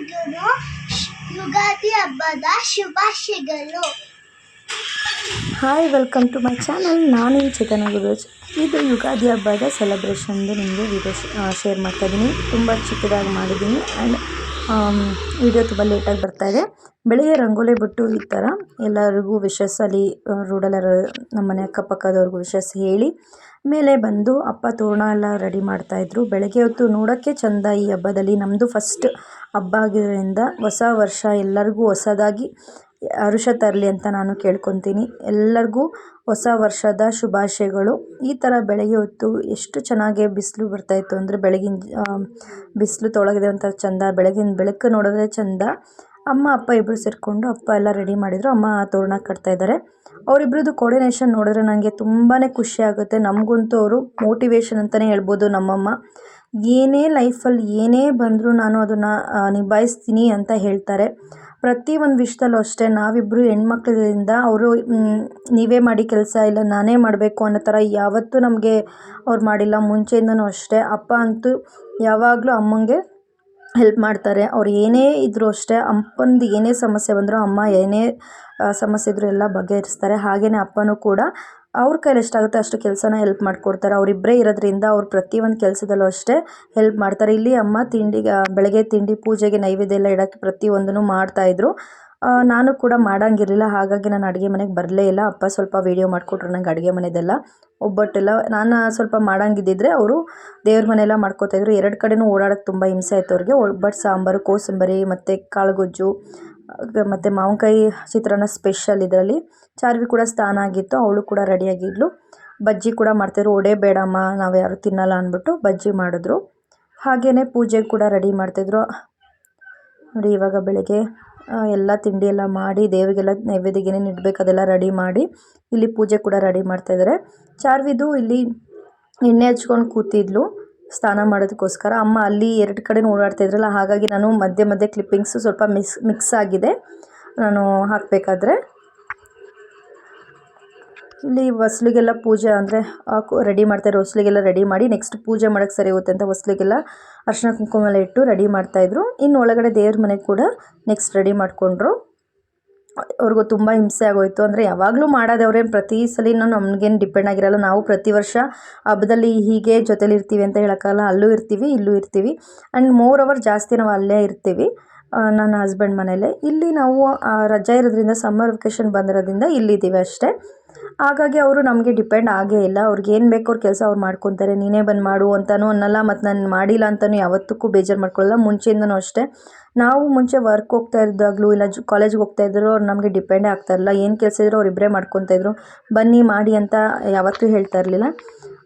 ಎಲ್ಲರಿಗೂ ಯುಗಾದಿ ಹಬ್ಬದ ಶುಭಾಶಯಗಳು. Hi welcome to my channel ನಾನು ಚೇತನ ಗುರುಜ್ ಇದು ಯುಗಾದಿ ಹಬ್ಬದ ಸೆಲೆಬ್ರೇಷನ್ದು ನಿಮಗೆ ವಿಡಿಯೋ ಶೇರ್ ಮಾಡ್ತಾ ಇದ್ದೀನಿ ತುಂಬ ಚಿಕ್ಕದಾಗಿ ಮಾಡಿದ್ದೀನಿ ಆ್ಯಂಡ್ ವಿಡಿಯೋ ತುಂಬ ಲೇಟಾಗಿ ಬರ್ತಾ ಇದೆ. ಬೆಳಿಗ್ಗೆ ರಂಗೋಲಿ ಬಿಟ್ಟು ಈ ಥರ ಎಲ್ಲರಿಗೂ ವಿಶಸ್ ಅಲ್ಲಿ ರೋಡಲ್ಲಿ ನಮ್ಮ ಮನೆ ಅಕ್ಕಪಕ್ಕದವ್ರಿಗೂ ವಿಶಸ್ ಹೇಳಿ, ಮೇಲೆ ಬಂದು ಅಪ್ಪ ತೋರಣ ಎಲ್ಲ ರೆಡಿ ಮಾಡ್ತಾಯಿದ್ರು ಬೆಳಗ್ಗೆ ಹೊತ್ತು ನೋಡೋಕ್ಕೆ ಚೆಂದ ಈ ಹಬ್ಬದಲ್ಲಿ ನಮ್ಮದು ಫಸ್ಟ್ ಹಬ್ಬ ಆಗಿರೋದ್ರಿಂದ ಹೊಸ ವರ್ಷ ಎಲ್ಲರಿಗೂ ಹೊಸದಾಗಿ ಹರುಷ ತರಲಿ ಅಂತ ನಾನು ಕೇಳ್ಕೊತೀನಿ. ಎಲ್ಲರಿಗೂ ಹೊಸ ವರ್ಷದ ಶುಭಾಶಯಗಳು. ಈ ಥರ ಬೆಳಗ್ಗೆ ಹೊತ್ತು ಎಷ್ಟು ಚೆನ್ನಾಗಿ ಬಿಸಿಲು ಬರ್ತಾಯಿತ್ತು ಅಂದರೆ ಬೆಳಗಿನ ಬಿಸಿಲು ತೊಳಗಿದೆ ಒಂಥರ ಚೆಂದ, ಬೆಳಗಿನ ಬೆಳಕು ನೋಡಿದ್ರೆ ಚೆಂದ. ಅಮ್ಮ, ಅಪ್ಪ ಇಬ್ಬರು ಸೇರಿಕೊಂಡು ಅಪ್ಪ ಎಲ್ಲ ರೆಡಿ ಮಾಡಿದರು. ಅಮ್ಮ ತೋರಣ ಕಟ್ತಾ ಇದ್ದಾರೆ. ಅವರಿಬ್ರದ್ದು ಕೋರ್ಡಿನೇಷನ್ ನೋಡಿದ್ರೆ ನನಗೆ ತುಂಬಾ ಖುಷಿ ಆಗುತ್ತೆ. ನಮಗಂತೂ ಅವರು ಮೋಟಿವೇಶನ್ ಅಂತಲೇ ಹೇಳ್ಬೋದು ನಮ್ಮಮ್ಮ. ಏನೇ ಲೈಫಲ್ಲಿ ಏನೇ ಬಂದರೂ ನಾನು ಅದನ್ನು ನಿಭಾಯಿಸ್ತೀನಿ ಅಂತ ಹೇಳ್ತಾರೆ. ಪ್ರತಿ ಒಂದು ವಿಷಯದಲ್ಲೂ ಅಷ್ಟೇ ನಾವಿಬ್ಬರು ಹೆಣ್ಮಕ್ಳಿಂದ ಅವರು ನೀವೇ ಮಾಡಿ ಕೆಲಸ ಇಲ್ಲ, ನಾನೇ ಮಾಡಬೇಕು ಅನ್ನೋ ಥರ ಯಾವತ್ತೂ ನಮಗೆ ಅವ್ರು ಮಾಡಿಲ್ಲ. ಮುಂಚೆಯಿಂದನೂ ಅಷ್ಟೇ, ಅಪ್ಪ ಅಂತೂ ಯಾವಾಗಲೂ ಅಮ್ಮಂಗೆ ಹೆಲ್ಪ್ ಮಾಡ್ತಾರೆ. ಅವ್ರು ಏನೇ ಇದ್ದರೂ ಅಷ್ಟೇ, ಅಪ್ಪಂದು ಏನೇ ಸಮಸ್ಯೆ ಬಂದರೂ, ಅಮ್ಮ ಏನೇ ಸಮಸ್ಯೆ ಇದ್ದರೂ ಎಲ್ಲ ಬಗೆಹರಿಸ್ತಾರೆ. ಹಾಗೆಯೇ ಅಪ್ಪನೂ ಕೂಡ ಅವ್ರ ಕೈಲಿ ಎಷ್ಟಾಗುತ್ತೆ ಅಷ್ಟು ಕೆಲಸನ ಹೆಲ್ಪ್ ಮಾಡಿಕೊಡ್ತಾರೆ. ಅವರಿಬ್ಬರೇ ಇರೋದ್ರಿಂದ ಅವ್ರು ಪ್ರತಿಯೊಂದು ಕೆಲಸದಲ್ಲೂ ಅಷ್ಟೇ ಹೆಲ್ಪ್ ಮಾಡ್ತಾರೆ. ಇಲ್ಲಿ ಅಮ್ಮ ತಿಂಡಿಗೆ ಬೆಳಗ್ಗೆ ತಿಂಡಿ ಪೂಜೆಗೆ ನೈವೇದ್ಯ ಎಲ್ಲ ಇಡೋಕ್ಕೆ ಪ್ರತಿಯೊಂದನ್ನು ಮಾಡ್ತಾಯಿದ್ರು ನಾನು ಕೂಡ ಮಾಡೋಂಗಿರಲಿಲ್ಲ, ಹಾಗಾಗಿ ನಾನು ಅಡುಗೆ ಮನೆಗೆ ಬರಲೇ ಇಲ್ಲ. ಅಪ್ಪ ಸ್ವಲ್ಪ ವೀಡಿಯೋ ಮಾಡಿಕೊಟ್ರು ನಂಗೆ ಅಡುಗೆ ಮನೆದೆಲ್ಲ. ಒಬ್ಬಟ್ಟೆಲ್ಲ, ನಾನು ಸ್ವಲ್ಪ ಮಾಡೋಂಗಿದ್ದಿದ್ರೆ ಅವರು ದೇವ್ರ ಮನೆಯೆಲ್ಲ ಮಾಡ್ಕೋತಾಯಿದ್ರು ಎರಡು ಕಡೆಯೂ ಓಡಾಡೋಕ್ಕೆ ತುಂಬ ಹಿಂಸೆ ಆಯ್ತು ಅವ್ರಿಗೆ. ಒಬ್ಬಟ್ಟು ಸಾಂಬಾರು, ಕೋಸಂಬರಿ ಮತ್ತು ಕಾಳುಗೊಜ್ಜು ಮತ್ತು ಮಾವಿನ್ಕಾಯಿ ಚಿತ್ರಾನ್ನ ಸ್ಪೆಷಲ್ ಇದರಲ್ಲಿ. ಚಾರ್ವಿ ಕೂಡ ಸ್ನಾನ ಆಗಿತ್ತು, ಅವಳು ಕೂಡ ರೆಡಿಯಾಗಿದ್ಲು ಬಜ್ಜಿ ಕೂಡ ಮಾಡ್ತಾಯಿದ್ರು ಒಡೆ ಬೇಡಮ್ಮ, ನಾವು ಯಾರು ತಿನ್ನಲ್ಲ ಅಂದ್ಬಿಟ್ಟು ಬಜ್ಜಿ ಮಾಡಿದ್ರು. ಹಾಗೆಯೇ ಪೂಜೆಗೆ ಕೂಡ ರೆಡಿ ಮಾಡ್ತಾಯಿದ್ರು ನೋಡಿ, ಇವಾಗ ಬೆಳಗ್ಗೆ ಎಲ್ಲ ತಿಂಡಿ ಎಲ್ಲ ಮಾಡಿ, ದೇವರಿಗೆಲ್ಲ ನೈವೇದ್ಯಕ್ಕೆ ಏನೇನು ಅದೆಲ್ಲ ರೆಡಿ ಮಾಡಿ ಇಲ್ಲಿ ಪೂಜೆ ಕೂಡ ರೆಡಿ ಮಾಡ್ತಾಯಿದ್ದಾರೆ ಚಾರ್ವಿದು ಇಲ್ಲಿ ಎಣ್ಣೆ ಹಚ್ಕೊಂಡು ಕೂತಿದ್ಲು. ಸ್ನಾನ ಮಾಡೋದಕ್ಕೋಸ್ಕರ ಅಮ್ಮ ಅಲ್ಲಿ ಎರಡು ಕಡೆ ಓಡಾಡ್ತಾ ಇದ್ರಲ್ಲ, ಹಾಗಾಗಿ ನಾನು ಮಧ್ಯೆ ಮಧ್ಯೆ ಕ್ಲಿಪ್ಪಿಂಗ್ಸು ಸ್ವಲ್ಪ ಮಿಕ್ಸ್ ಮಿಕ್ಸ್ ಆಗಿದೆ. ನಾನು ಹಾಕಬೇಕಾದ್ರೆ ಇಲ್ಲಿ ಹೊಸ್ಲಿಗೆಲ್ಲ ಪೂಜೆ ಅಂದರೆ ರೆಡಿ ಮಾಡ್ತಾರೆ ಹೊಸ್ಲಿಗೆಲ್ಲ ರೆಡಿ ಮಾಡಿ ನೆಕ್ಸ್ಟ್ ಪೂಜೆ ಮಾಡೋಕ್ಕೆ ಸರಿ ಹೋಗುತ್ತೆ ಅಂತ ಹೊಸ್ಲಿಗೆಲ್ಲ ಅರ್ಶಿನ ಕುಂಕುಮ ಎಲ್ಲ ಇಟ್ಟು ರೆಡಿ ಮಾಡ್ತಾಯಿದ್ರು ಇನ್ನು ಒಳಗಡೆ ದೇವ್ರ ಮನೆ ಕೂಡ ನೆಕ್ಸ್ಟ್ ರೆಡಿ ಮಾಡಿಕೊಂಡ್ರು. ಅವ್ರಿಗೂ ತುಂಬ ಹಿಂಸೆ ಆಗೋಯಿತು. ಅಂದರೆ ಯಾವಾಗಲೂ ಮಾಡೋದವ್ರೇನು ಪ್ರತಿ ಸಲಿನೂ ನಮಗೇನು ಡಿಪೆಂಡ್ ಆಗಿರಲ್ಲ. ನಾವು ಪ್ರತಿ ವರ್ಷ ಹಬ್ಬದಲ್ಲಿ ಹೀಗೆ ಜೊತೇಲಿ ಇರ್ತೀವಿ ಅಂತ ಹೇಳೋಕ್ಕಲ್ಲ ಅಲ್ಲೂ ಇರ್ತೀವಿ, ಇಲ್ಲೂ ಇರ್ತೀವಿ. ಆ್ಯಂಡ್ ಮೋರ್ ಅವರ್ ಜಾಸ್ತಿ ನಾವು ಅಲ್ಲೇ ಇರ್ತೀವಿ ನನ್ನ ಹಸ್ಬೆಂಡ್ ಮನೇಲೆ. ಇಲ್ಲಿ ನಾವು ರಜೆ ಇರೋದ್ರಿಂದ ಸಮ್ಮರ್ ವೆಕೇಷನ್ ಬಂದಿರೋದ್ರಿಂದ ಇಲ್ಲಿದ್ದೀವಿ ಅಷ್ಟೇ. ಹಾಗಾಗಿ ಅವರು ನಮಗೆ ಡಿಪೆಂಡ್ ಆಗೇ ಇಲ್ಲ. ಅವ್ರಿಗೆ ಏನು ಬೇಕೋ ಅವ್ರ ಕೆಲಸ ಅವ್ರು ಮಾಡ್ಕೊತಾರೆ. ನೀನೇ ಬಂದು ಮಾಡು ಅಂತಲೂ ಅನ್ನಲ್ಲ, ಮತ್ತು ನಾನು ಮಾಡಿಲ್ಲ ಅಂತಲೂ ಯಾವತ್ತಕ್ಕೂ ಬೇಜಾರು ಮಾಡ್ಕೊಳ್ಳಲ್ಲ ಮುಂಚೆಯಿಂದನೂ ಅಷ್ಟೇ. ನಾವು ಮುಂಚೆ ವರ್ಕ್ ಹೋಗ್ತಾ ಇದ್ದಾಗಲೂ ಇಲ್ಲ ಕಾಲೇಜ್ಗೆ ಹೋಗ್ತಾ ಇದ್ರು ಅವ್ರು ನಮಗೆ ಡಿಪೆಂಡೇ ಆಗ್ತಾ ಇರಲಿಲ್ಲ. ಏನು ಕೆಲಸ ಇದ್ದರೂ ಅವ್ರು ಇಬ್ಬರೇ ಮಾಡ್ಕೊತಾ ಇದ್ದರು ಬನ್ನಿ ಮಾಡಿ ಅಂತ ಯಾವತ್ತೂ ಹೇಳ್ತಾ ಇರಲಿಲ್ಲ.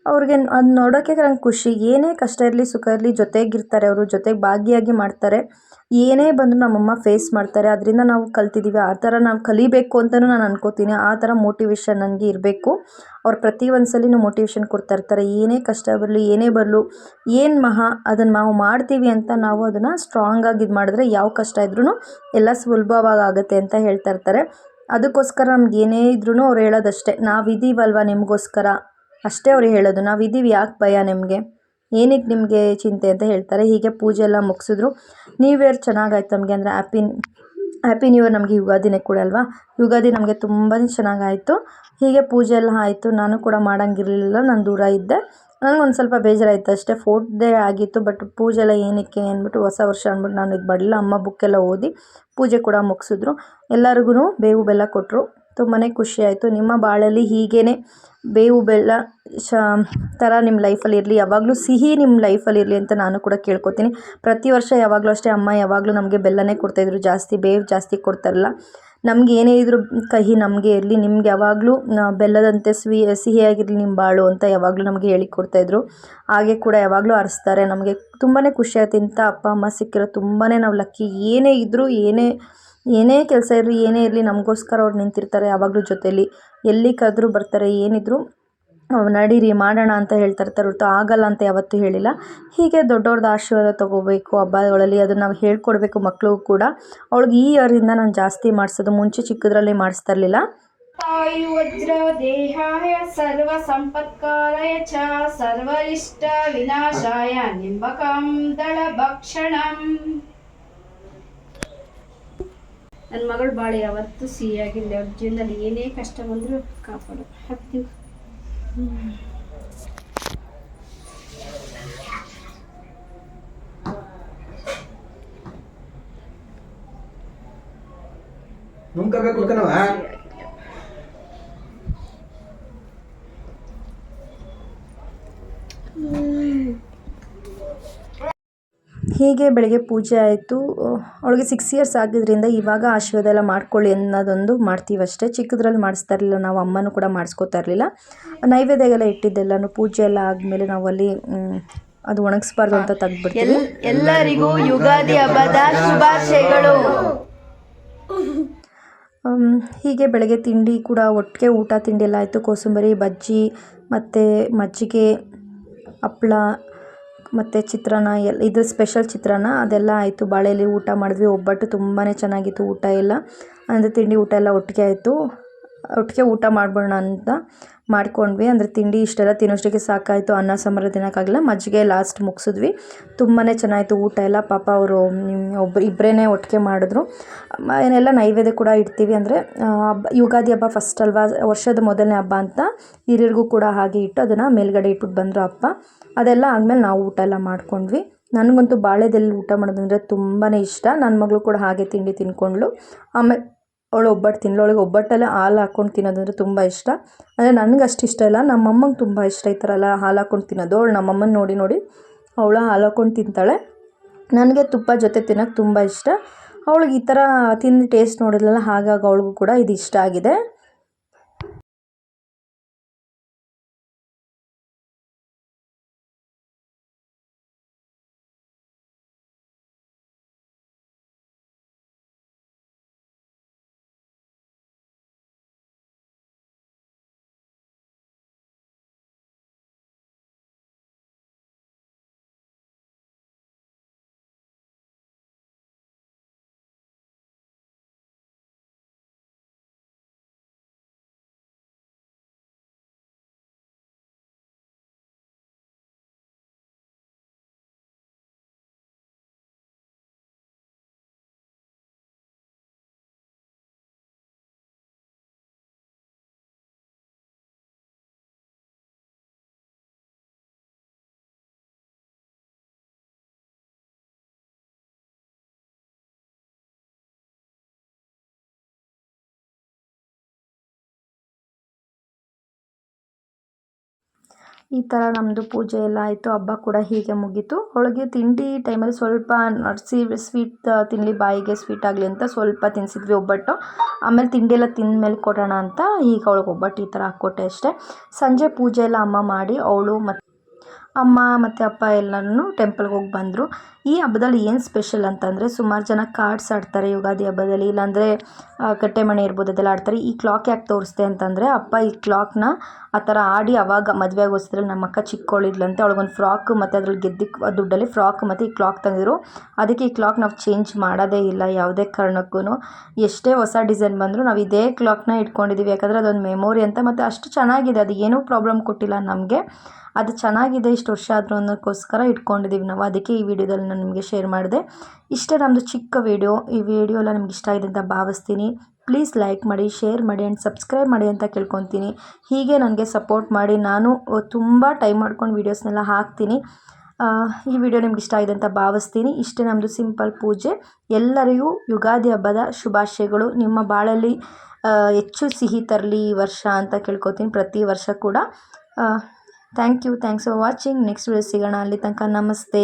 ಅವ್ರಿಗೆ ಅದು ನೋಡೋಕ್ಕೆ ನಂಗೆ ಖುಷಿ. ಏನೇ ಕಷ್ಟ ಇರಲಿ, ಸುಖ ಇರಲಿ ಜೊತೆಗಿರ್ತಾರೆ ಅವರು, ಜೊತೆಗೆ ಭಾಗಿಯಾಗಿ ಮಾಡ್ತಾರೆ. ಏನೇ ಬಂದರೂ ನಮ್ಮಮ್ಮ ಫೇಸ್ ಮಾಡ್ತಾರೆ. ಅದರಿಂದ ನಾವು ಕಲ್ತಿದ್ದೀವಿ ಆ ಥರ ನಾವು ಕಲಿಬೇಕು ಅಂತಲೂ ನಾನು ಅನ್ಕೋತೀನಿ. ಆ ಥರ ಮೋಟಿವೇಶನ್ ನನಗೆ ಇರಬೇಕು. ಅವ್ರು ಪ್ರತಿ ಒಂದು ಮೋಟಿವೇಶನ್ ಕೊಡ್ತಾ ಇರ್ತಾರೆ. ಏನೇ ಕಷ್ಟ ಬರಲಿ, ಏನೇ ಬರಲು, ಏನು ಮಹಾ ಅದನ್ನು ನಾವು ಮಾಡ್ತೀವಿ ಅಂತ ನಾವು ಅದನ್ನು ಸ್ಟ್ರಾಂಗಾಗಿ ಇದು ಮಾಡಿದ್ರೆ ಯಾವ ಕಷ್ಟ ಇದ್ರೂ ಎಲ್ಲ ಸುಲಭವಾಗಿ ಆಗುತ್ತೆ ಅಂತ ಹೇಳ್ತಾ ಇರ್ತಾರೆ. ಅದಕ್ಕೋಸ್ಕರ ನಮ್ಗೆ ಏನೇ ಇದ್ರೂ ಅವ್ರು ಹೇಳೋದಷ್ಟೇ ನಾವಿದ್ದೀವಲ್ವ ನಿಮಗೋಸ್ಕರ? ಅಷ್ಟೇ ಅವ್ರು ಹೇಳೋದು ನಾವಿದ್ದೀವಿ ಯಾಕೆ ಭಯ ನಿಮಗೆ? ಏನಕ್ಕೆ ನಿಮಗೆ ಚಿಂತೆ ಅಂತ ಹೇಳ್ತಾರೆ. ಹೀಗೆ ಪೂಜೆ ಎಲ್ಲ ಮುಗಿಸಿದ್ರು. ನ್ಯೂ ಇಯರ್ ಚೆನ್ನಾಗಾಯ್ತು ನಮಗೆ ಅಂದರೆ ಹ್ಯಾಪಿ ಹ್ಯಾಪಿ ನ್ಯೂ ಇಯರ್ ನಮಗೆ ಯುಗಾದಿನೇ ಕೂಡ ಅಲ್ವಾ? ಯುಗಾದಿ ನಮಗೆ ತುಂಬಾ ಚೆನ್ನಾಗಾಯಿತು. ಹೀಗೆ ಪೂಜೆ ಎಲ್ಲ ಆಯಿತು. ನಾನು ಕೂಡ ಮಾಡೋಂಗಿರಲಿಲ್ಲ, ನಾನು ದೂರ ಇದ್ದೆ. ನನಗೊಂದು ಸ್ವಲ್ಪ ಬೇಜಾರಾಯಿತು ಅಷ್ಟೇ. ಫೋರ್ತ್ ಡೇ ಆಗಿತ್ತು ಬಟ್ ಪೂಜೆ ಎಲ್ಲ ಏನಕ್ಕೆ ಅಂದ್ಬಿಟ್ಟು ಹೊಸ ವರ್ಷ ಅಂದ್ಬಿಟ್ಟು ನಾನು ಇದು ಮಾಡಲಿಲ್ಲ. ಅಮ್ಮ ಬುಕ್ಕೆಲ್ಲ ಓದಿ ಪೂಜೆ ಕೂಡ ಮುಗಿಸಿದ್ರು. ಎಲ್ಲರಿಗೂ ಬೇವು ಬೆಲ್ಲ ಕೊಟ್ಟರು ತುಂಬಾ ಖುಷಿ ಆಯಿತು. ನಿಮ್ಮ ಬಾಳಲ್ಲಿ ಹೀಗೇ ಬೇವು ಬೆಲ್ಲ ಶ ಥರ ನಿಮ್ಮ ಲೈಫಲ್ಲಿ ಇರಲಿ, ಯಾವಾಗಲೂ ಸಿಹಿ ನಿಮ್ಮ ಲೈಫಲ್ಲಿ ಇರಲಿ ಅಂತ ನಾನು ಕೂಡ ಕೇಳ್ಕೊತೀನಿ. ಪ್ರತಿ ವರ್ಷ ಯಾವಾಗಲೂ ಅಷ್ಟೇ ಅಮ್ಮ ಯಾವಾಗಲೂ ನಮಗೆ ಬೆಲ್ಲನೇ ಕೊಡ್ತಾಯಿದ್ರು ಜಾಸ್ತಿ ಬೇವು ಜಾಸ್ತಿ ಕೊಡ್ತಾರಲ್ಲ. ನಮ್ಗೆ ಏನೇ ಇದ್ರೂ ಕಹಿ ನಮಗೆ ಇರಲಿ. ನಿಮ್ಗೆ ಯಾವಾಗಲೂ ಬೆಲ್ಲದಂತೆ ಸ್ವೀ ಸಿಹಿಯಾಗಿರಲಿ ನಿಮ್ಮ ಬಾಳು ಅಂತ ಯಾವಾಗಲೂ ನಮಗೆ ಹೇಳಿ ಕೊಡ್ತಾಯಿದ್ರು ಹಾಗೆ ಕೂಡ ಯಾವಾಗಲೂ ಹರಿಸ್ತಾರೆ ನಮಗೆ ತುಂಬಾ ಖುಷಿ ಇಂಥ ಅಪ್ಪ, ಅಮ್ಮ ಸಿಕ್ಕಿರೋ ತುಂಬಾ ನಾವು ಲಕ್ಕಿ. ಏನೇ ಇದ್ದರೂ ಏನೇ ಏನೇ ಕೆಲಸ ಇರಲಿ, ಏನೇ ಇರಲಿ ನಮಗೋಸ್ಕರ ಅವ್ರು ನಿಂತಿರ್ತಾರೆ, ಯಾವಾಗಲೂ ಜೊತೆಯಲ್ಲಿ ಎಲ್ಲಿಕಾದರೂ ಬರ್ತಾರೆ, ಏನಿದ್ರೂ ನಡೀರಿ, ಮಾಡೋಣ ಅಂತ ಹೇಳ್ತಾ ಇರ್ತಾರೆ ಹೊರ್ತು ಆಗಲ್ಲ ಅಂತ ಯಾವತ್ತೂ ಹೇಳಿಲ್ಲ. ಹೀಗೆ ದೊಡ್ಡವ್ರದ್ದು ಆಶೀರ್ವಾದ ತೊಗೋಬೇಕು, ಹಬ್ಬಗಳಲ್ಲಿ ಅದನ್ನು ನಾವು ಹೇಳ್ಕೊಡ್ಬೇಕು ಮಕ್ಕಳು ಕೂಡ. ಅವಳಿಗೆ ಈ ಇಯರಿಂದ ನಾನು ಜಾಸ್ತಿ ಮಾಡಿಸೋದು, ಮುಂಚೆ ಚಿಕ್ಕದ್ರಲ್ಲಿ ಮಾಡಿಸ್ತಾ ಇರಲಿಲ್ಲ. ವಜ್ರ ದೇಹಾಯ ಸರ್ವ ಸಂಪತ್ಕಾರಯ ಚ ಸರ್ವ ಇಷ್ಟ ವಿನಾಶಾಯ ನಿಂಬಕಂ ದಳ ಭಕ್ಷಣಂ. ನನ್ನ ಮಗಳು ಬಾಳೆ ಯಾವತ್ತೂ ಸಿಹಿಯಾಗಿಲ್ಲ. ಅವ್ರ ಜೀವನದಲ್ಲಿ ಏನೇ ಕಷ್ಟ ಬಂದರೂ ಕಾಪಾಡು. ಹಾಕ್ತೀವಿ ಕಣವ ಹೀಗೆ ಬೆಳಗ್ಗೆ ಪೂಜೆ ಆಯಿತು? ಅವಳಿಗೆ ಸಿಕ್ಸ್ ಇಯರ್ಸ್ ಆಗಿದ್ದರಿಂದ ಇವಾಗ ಆಶೀರ್ವಾದ ಎಲ್ಲ ಮಾಡ್ಕೊಳ್ಳಿ ಅನ್ನೋದೊಂದು ಮಾಡ್ತೀವಿ ಅಷ್ಟೇ. ಚಿಕ್ಕದ್ರಲ್ಲಿ ಮಾಡಿಸ್ತಾ ಇರಲಿಲ್ಲ ನಾವು ಅಮ್ಮನೂ ಕೂಡ ಮಾಡಿಸ್ಕೋತಾ ಇರಲಿಲ್ಲ. ನೈವೇದ್ಯಗೆಲ್ಲ ಇಟ್ಟಿದ್ದೆಲ್ಲನೂ ಪೂಜೆ ಎಲ್ಲ ಆದಮೇಲೆ ನಾವು ಅಲ್ಲಿ ಅದು ಒಣಗಿಸ್ಬಾರ್ದು ಅಂತ ತೆಗ್ದುಬಿಡ್ತೀವಿ. ಎಲ್ಲರಿಗೂ ಯುಗಾದಿ ಹಬ್ಬದ ಶುಭಾಶಯಗಳು. ಹೀಗೆ ಬೆಳಗ್ಗೆ ತಿಂಡಿ ಕೂಡ ಒಟ್ಟಿಗೆ ಊಟ ತಿಂಡಿ ಎಲ್ಲ ಆಯಿತು. ಕೋಸಂಬರಿ ಬಜ್ಜಿ ಮತ್ತು ಮಜ್ಜಿಗೆ ಹಪ್ಳ ಮತ್ತು ಚಿತ್ರಾನ್ನ ಎಲ್ಲ ಇದು ಸ್ಪೆಷಲ್ ಚಿತ್ರಾನ್ನ. ಅದೆಲ್ಲ ಆಯಿತು. ಬಾಳೆಯಲ್ಲಿ ಊಟ ಮಾಡಿದ್ವಿ. ಒಬ್ಬಟ್ಟು ತುಂಬಾ ಚೆನ್ನಾಗಿತ್ತು ಊಟ ಎಲ್ಲ. ಅಂದರೆ ತಿಂಡಿ ಊಟ ಎಲ್ಲ ಒಟ್ಟಿಗೆ ಆಯಿತು. ಒಟ್ಟಿಗೆ ಊಟ ಮಾಡ್ಬೋಣ ಅಂತ ಮಾಡ್ಕೊಂಡ್ವಿ. ಅಂದರೆ ತಿಂಡಿ ಇಷ್ಟೆಲ್ಲ ತಿನ್ನೋಷ್ಟಕ್ಕೆ ಸಾಕಾಯಿತು. ಅನ್ನ, ಸಾಂಬಾರು ತಿನ್ನೋಕ್ಕಾಗಲ್ಲ. ಮಜ್ಜಿಗೆ ಲಾಸ್ಟ್ ಮುಗಿಸಿದ್ವಿ. ತುಂಬಾ ಚೆನ್ನಾಯಿತು ಊಟ ಎಲ್ಲ. ಪಾಪ ಅವರು ಒಬ್ಬ ಇಬ್ಬರೇ ಒಟ್ಟಿಗೆ ಮಾಡಿದ್ರು. ಏನೆಲ್ಲ ನೈವೇದ್ಯ ಕೂಡ ಇಡ್ತೀವಿ. ಅಂದರೆ ಯುಗಾದಿ ಹಬ್ಬ ಫಸ್ಟ್ ಅಲ್ವಾ? ವರ್ಷದ ಮೊದಲನೇ ಹಬ್ಬ ಅಂತ ಹಿರಿಯರಿಗೂ ಕೂಡ ಹಾಗೆ ಇಟ್ಟು ಅದನ್ನು ಮೇಲ್ಗಡೆ ಇಟ್ಬಿಟ್ಟು ಬಂದರು ಅಪ್ಪ. ಅದೆಲ್ಲ ಆದಮೇಲೆ ನಾವು ಊಟ ಎಲ್ಲ ಮಾಡ್ಕೊಂಡ್ವಿ. ನನಗಂತೂ ಬಾಳೆದಲ್ಲಿ ಊಟ ಮಾಡೋದಂದರೆ ತುಂಬಾ ಇಷ್ಟ. ನನ್ನ ಮಗಳು ಕೂಡ ಹಾಗೆ ತಿಂಡಿ ತಿನ್ಕೊಂಡ್ಳು. ಆಮೇಲೆ ಅವಳು ಒಬ್ಬಟ್ಟು ತಿನ್ನಲು ಅವಳಿಗೆ ಒಬ್ಬಟ್ಟಲ್ಲೇ ಹಾಲು ಹಾಕ್ಕೊಂಡು ತಿನ್ನೋದಂದ್ರೆ ತುಂಬ ಇಷ್ಟ. ಅಂದರೆ ನನಗೆ ಅಷ್ಟು ಇಷ್ಟ ಇಲ್ಲ. ನಮ್ಮಮ್ಮಂಗೆ ತುಂಬ ಇಷ್ಟ ಈ ಥರ ಎಲ್ಲ ಹಾಲು ಹಾಕ್ಕೊಂಡು ತಿನ್ನೋದು. ಅವಳು ನಮ್ಮಮ್ಮನ ನೋಡಿ ನೋಡಿ ಅವಳು ಹಾಲು ಹಾಕ್ಕೊಂಡು ತಿಂತಾಳೆ. ನನಗೆ ತುಪ್ಪ ಜೊತೆ ತಿನ್ನೋಕೆ ತುಂಬ ಇಷ್ಟ. ಅವಳಿಗೆ ಈ ಥರ ತಿಂದು ಟೇಸ್ಟ್ ನೋಡಿದ್ಲಲ್ಲ ಹಾಗಾಗಿ ಅವಳಿಗೂ ಕೂಡ ಇದು ಇಷ್ಟ ಆಗಿದೆ. ಈ ಥರ ನಮ್ಮದು ಪೂಜೆ ಎಲ್ಲ ಆಯಿತು, ಹಬ್ಬ ಕೂಡ ಹೀಗೆ ಮುಗೀತು. ಹೋಳಿಗೆ ತಿಂಡಿ ಟೈಮಲ್ಲಿ ಸ್ವಲ್ಪ ನಡ್ಸಿ ಸ್ವೀಟ್ ತಿನ್ನಲಿ ಬಾಯಿಗೆ ಸ್ವೀಟ್ ಆಗಲಿ ಅಂತ ಸ್ವಲ್ಪ ತಿನ್ನಿಸಿದ್ವಿ ಒಬ್ಬಟ್ಟು. ಆಮೇಲೆ ತಿಂಡಿ ಎಲ್ಲ ತಿಂದಮೇಲೆ ಕೊಡೋಣ ಅಂತ ಈಗ ಅವಳಿಗೆ ಒಬ್ಬಟ್ಟು ಈ ಥರ ಹಾಕ್ಕೊಟ್ಟೆ ಅಷ್ಟೇ. ಸಂಜೆ ಪೂಜೆ ಎಲ್ಲ ಅಮ್ಮ ಮಾಡಿ, ಅವಳು ಮತ್ತು ಅಮ್ಮ ಮತ್ತು ಅಪ್ಪ ಎಲ್ಲರೂ ಟೆಂಪಲ್ಗೆ ಹೋಗಿ ಬಂದರು. ಈ ಹಬ್ಬದಲ್ಲಿ ಏನು ಸ್ಪೆಷಲ್ ಅಂತಂದರೆ ಸುಮಾರು ಜನ ಕಾರ್ಡ್ಸ್ ಆಡ್ತಾರೆ, ಯುಗಾದಿ ಹಬ್ಬದಲ್ಲಿ. ಇಲ್ಲಾಂದರೆ ಕಟ್ಟೆ ಕಟ್ಟೆಮಣೆ ಇರ್ಬೋದು, ಅದೆಲ್ಲ ಆಡ್ತಾರೆ. ಈ ಕ್ಲಾಕ್ ಯಾಕೆ ತೋರಿಸ್ದೆ ಅಂತಂದರೆ, ಅಪ್ಪ ಈ ಕ್ಲಾಕ್ನ ಆ ಥರ ಆಡಿ ಅವಾಗ ಮದುವೆ ಆಗೋಸ್ಕರ ನಮ್ಮ ಅಕ್ಕ ಚಿಕ್ಕವಳಿದ್ಲಂತೆ ಅವಳಿಗೊಂದು ಫ್ರಾಕ್ ಮತ್ತು ಅದ್ರಲ್ಲಿ ಗೆದ್ದಿಕ್ಕೆ ದುಡ್ಡಲ್ಲಿ ಫ್ರಾಕ್ ಮತ್ತು ಈ ಕ್ಲಾಕ್ ತಂದಿದ್ರು. ಅದಕ್ಕೆ ಈ ಕ್ಲಾಕ್ ನಾವು ಚೇಂಜ್ ಮಾಡೋದೇ ಇಲ್ಲ ಯಾವುದೇ ಕಾರಣಕ್ಕೂ ಎಷ್ಟೇ ಹೊಸ ಡಿಸೈನ್ ಬಂದರೂ ನಾವು ಇದೇ ಕ್ಲಾಕ್ನ ಇಟ್ಕೊಂಡಿದ್ದೀವಿ ಯಾಕಂದರೆ ಅದೊಂದು ಮೆಮೊರಿ ಅಂತ. ಮತ್ತು ಅಷ್ಟು ಚೆನ್ನಾಗಿದೆ. ಅದು ಏನೂ ಪ್ರಾಬ್ಲಮ್ ಕೊಟ್ಟಿಲ್ಲ ನಮಗೆ. ಅದು ಚೆನ್ನಾಗಿದೆ ಇಷ್ಟು ವರ್ಷ ಆದರೂ ಅನ್ನೋಕ್ಕೋಸ್ಕರ ಇಟ್ಕೊಂಡಿದ್ದೀವಿ ನಾವು. ಅದಕ್ಕೆ ಈ ವಿಡಿಯೋದಲ್ಲಿ ನಾನು ನಿಮಗೆ ಶೇರ್ ಮಾಡಿದೆ. ಇಷ್ಟೇ ನಮ್ಮದು ಚಿಕ್ಕ ವಿಡಿಯೋ. ಈ ವಿಡಿಯೋ ಎಲ್ಲ ನಿಮ್ಗೆ ಇಷ್ಟ ಆಗಿದೆ ಅಂತ ಭಾವಿಸ್ತೀನಿ. ಪ್ಲೀಸ್ ಲೈಕ್ ಮಾಡಿ ಶೇರ್ ಮಾಡಿ ಆ್ಯಂಡ್ ಸಬ್ಸ್ಕ್ರೈಬ್ ಮಾಡಿ ಅಂತ ಕೇಳ್ಕೊತೀನಿ. ಹೀಗೆ ನನಗೆ ಸಪೋರ್ಟ್ ಮಾಡಿ. ನಾನು ತುಂಬ ಟೈಮ್ ಮಾಡ್ಕೊಂಡು ವೀಡಿಯೋಸ್ನೆಲ್ಲ ಹಾಕ್ತೀನಿ. ಈ ವಿಡಿಯೋ ನಿಮ್ಗೆ ಇಷ್ಟ ಆಗಿದೆ ಅಂತ ಭಾವಿಸ್ತೀನಿ. ಇಷ್ಟೇ ನಮ್ಮದು ಸಿಂಪಲ್ ಪೂಜೆ. ಎಲ್ಲರಿಗೂ ಯುಗಾದಿ ಹಬ್ಬದ ಶುಭಾಶಯಗಳು. ನಿಮ್ಮ ಬಾಳಲ್ಲಿ ಹೆಚ್ಚು ಸಿಹಿ ತರಲಿ ಈ ವರ್ಷ ಅಂತ ಕೇಳ್ಕೊತೀನಿ. ಪ್ರತಿ ವರ್ಷ ಕೂಡ. Thank you thanks for watching next video ಸಿಗೋಣ. ಅಲ್ಲಿ ತನಕ ನಮಸ್ತೆ.